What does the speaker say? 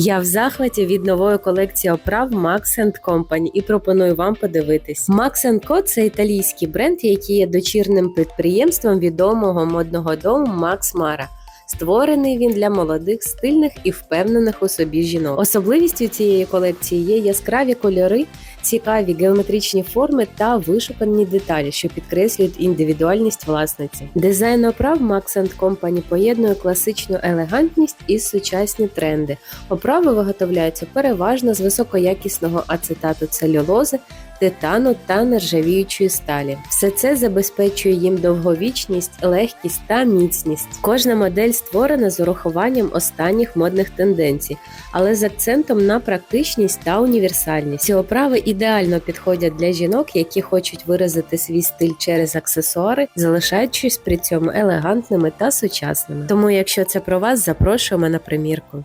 Я в захваті від нової колекції оправ Max Company і пропоную вам подивитись. Max Co – це італійський бренд, який є дочірним підприємством відомого модного дому Max Mara. Створений він для молодих, стильних і впевнених у собі жінок. Особливістю цієї колекції є яскраві кольори, цікаві геометричні форми та вишукані деталі, що підкреслюють індивідуальність власниці. Дизайн оправ Max Company поєднує класичну елегантність і сучасні тренди. Оправи виготовляються переважно з високоякісного ацетату целюлози, титану та нержавіючої сталі. Все це забезпечує їм довговічність, легкість та міцність. Кожна модель створена з урахуванням останніх модних тенденцій, але з акцентом на практичність та універсальність. Ці оправи ідеально підходять для жінок, які хочуть виразити свій стиль через аксесуари, залишаючись при цьому елегантними та сучасними. Тому, якщо це про вас, запрошуємо на примірку.